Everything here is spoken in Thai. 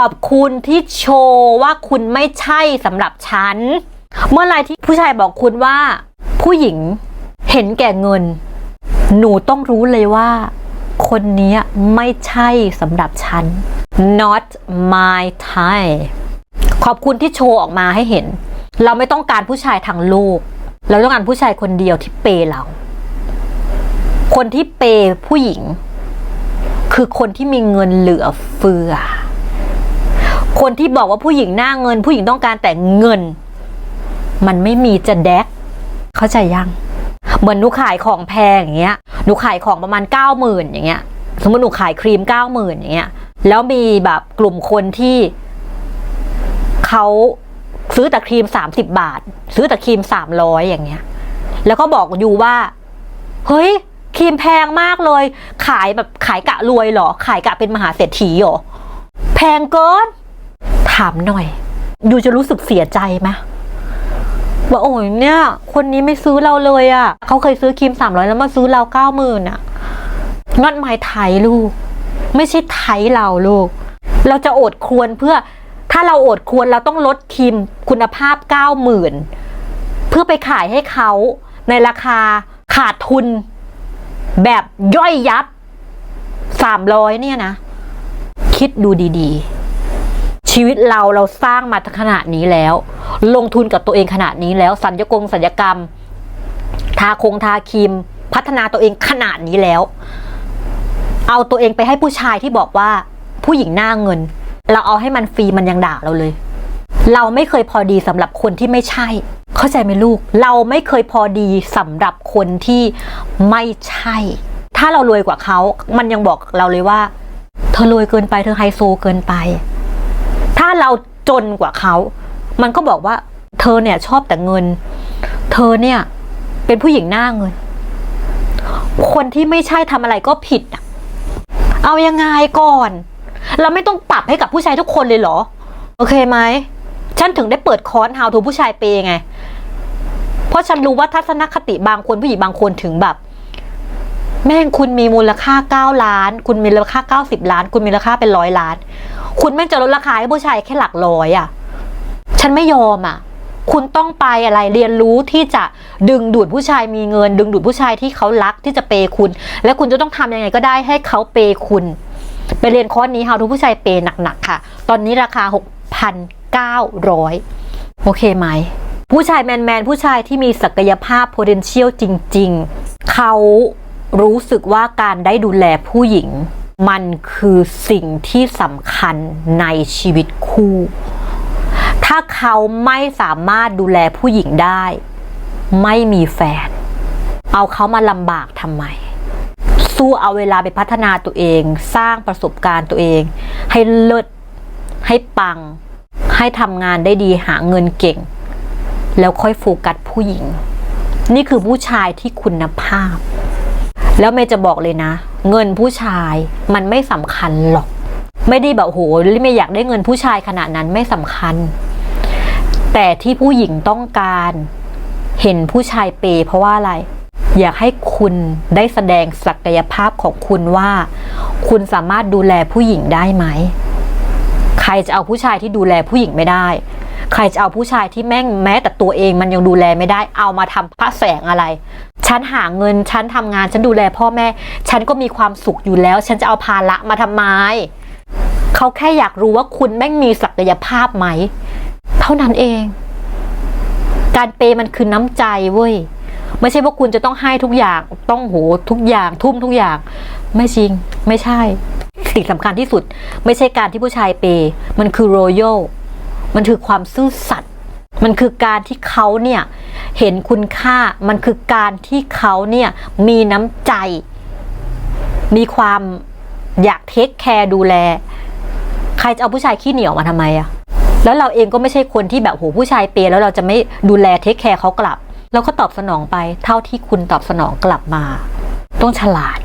ขอบคุณที่โชว์ว่าคุณไม่ใช่สำหรับฉัน เมื่อไรที่ผู้ชายบอกคุณว่า ผู้หญิงเห็นแก่เงิน หนูต้องรู้เลยว่า คนนี้ไม่ใช่สำหรับฉัน not my type ขอบคุณที่โชว์ออกมาให้เห็น เราไม่ต้องการผู้ชายทางโลกเราต้องการผู้ชายคนเดียวที่เปย์เรา คนที่เปย์ผู้หญิง คือคนที่มีเงินเหลือเฟือ คนที่บอกว่าผู้หญิงหน้าเงิน ผู้หญิงต้องการแต่เงิน มันไม่มีจะแดก เข้าใจยัง เหมือนหนูขายของแพงอย่างเงี้ยหนูขายของประมาณเก้าหมื่นอย่างเงี้ย สมมติหนูขายครีมเก้าหมื่นอย่างเงี้ย แล้วมีแบบกลุ่มคนที่เขาซื้อแต่ครีมสามสิบบาท ซื้อแต่ครีมสามร้อยอย่างเงี้ย แล้วก็บอกอยู่ว่า เฮ้ย ครีมแพงมากเลย ขายแบบขายกะรวยเหรอ ขายกะเป็นมหาเศรษฐีเหรอ แพงเกิน ถามหน่อยยูจะรู้สึกเสียใจไหมว่าโอ้ยเนี่ย คนนี้ไม่ซื้อเราเลยอะ่ะเขาเคยซื้อครีมสามร้อยแล้วมาซื้อเราเก้าหมื่นอะนั่นหมายไทยลูก ไม่ใช่ไทยเราลูก เราจะอดควรเพื่อ ถ้าเราอดควรเราต้องลดครีมคุณภาพเก้าหมื่นเพื่อไปขายให้เขาในราคาขาดทุน แบบย่อยยับสามร้อยเนี่ยนะ คิดดูดี ๆ ชีวิตเราเราสร้างมาขนาดนี้แล้ว ลงทุนกับตัวเองขนาดนี้แล้ว สัญญกงสัญญกรรม ทาคงทาครีม พัฒนาตัวเองขนาดนี้แล้ว เอาตัวเองไปให้ผู้ชายที่บอกว่าผู้หญิงหน้าเงิน เราเอาให้มันฟรีมันยังด่าเราเลย เราไม่เคยพอดีสำหรับคนที่ไม่ใช่ เข้าใจไหมลูก เราไม่เคยพอดีสำหรับคนที่ไม่ใช่ ถ้าเรารวยกว่าเขา มันยังบอกเราเลยว่า เธอรวยเกินไปเธอไฮโซเกินไป ถ้าเราจนกว่าเขา มันก็บอกว่าเธอเนี่ยชอบแต่เงิน เธอเนี่ยเป็นผู้หญิงหน้าเงิน คนที่ไม่ใช่ทำอะไรก็ผิดอะเอายังไงก่อน เราไม่ต้องปรับให้กับผู้ชายทุกคนเลยเหรอ โอเคไหม ฉันถึงได้เปิดคอร์ส How to ผู้ชายเปย์ไง เพราะฉันรู้ว่าทัศนคติบางคนผู้หญิงบางคนถึงแบบ แม่งคุณมีมูลค่าเก้าล้าน คุณมีมูลค่าเก้าสิบล้าน คุณมีมูลค่าเป็นร้อยล้าน คุณแม่งจะลดราคาให้ผู้ชายแค่หลักร้อยอะ ฉันไม่ยอมอะ คุณต้องไปอะไรเรียนรู้ที่จะดึงดูดผู้ชายมีเงิน ดึงดูดผู้ชายที่เขารักที่จะเปย์คุณ และคุณจะต้องทำยังไงก็ได้ให้เขาเปย์คุณ ไปเรียนคอร์สนี้ How to ผู้ชายเปย์หนักๆค่ะ ตอนนี้ราคา 6,900 โอเคไหมผู้ชายแมนๆผู้ชายที่มีศักยภาพ potential จริง ๆเขา รู้สึกว่าการได้ดูแลผู้หญิง มันคือสิ่งที่สำคัญในชีวิตคู่ ถ้าเขาไม่สามารถดูแลผู้หญิงได้ ไม่มีแฟน เอาเขามาลำบากทำไม สู้เอาเวลาไปพัฒนาตัวเอง สร้างประสบการณ์ตัวเอง ให้เลิศให้ปัง ให้ทำงานได้ดีหาเงินเก่ง แล้วค่อยโฟกัสผู้หญิง นี่คือผู้ชายที่คุณภาพ แล้วเมย์จะบอกเลยนะ เงินผู้ชายมันไม่สำคัญหรอก ไม่ได้แบบโหเมย์อยากได้เงินผู้ชายขนาดนั้นไม่สำคัญ แต่ที่ผู้หญิงต้องการเห็นผู้ชายเปยเพราะว่าอะไร อยากให้คุณได้แสดงศักยภาพของคุณว่า คุณสามารถดูแลผู้หญิงได้ไหม ใครจะเอาผู้ชายที่ดูแลผู้หญิงไม่ได้ ใครจะเอาผู้ชายที่แม่งแม้แต่ตัวเองมันยังดูแลไม่ได้ เอามาทำพระแสงอะไร ฉันหาเงิน ฉันทำงาน ฉันดูแลพ่อแม่ ฉันก็มีความสุขอยู่แล้ว ฉันจะเอาภาระมาทำไม เขาแค่อยากรู้ว่าคุณแม่งมีศักยภาพไหม เท่านั้นเอง การเปย์มันคือน้ำใจเว้ย ไม่ใช่ว่าคุณจะต้องให้ทุกอย่าง ต้องโหทุกอย่าง ทุ่มทุกอย่าง ไม่จริง ไม่ใช่ สิ่งสำคัญที่สุด ไม่ใช่การที่ผู้ชายเปย์มันคือรอยัล มันคือความซื่อสัตย์มันคือการที่เขาเนี่ยเห็นคุณค่ามันคือการที่เขาเนี่ยมีน้ำใจ มีความอยากเทคแคร์ดูแล ใครจะเอาผู้ชายขี้เหนียวมาทำไมอะแล้วเราเองก็ไม่ใช่คนที่แบบโหผู้ชายเปย์แล้วเราจะไม่ดูแลเทคแคร์เขากลับเราก็ตอบสนองไปเท่าที่คุณตอบสนองกลับมา ต้องฉลาด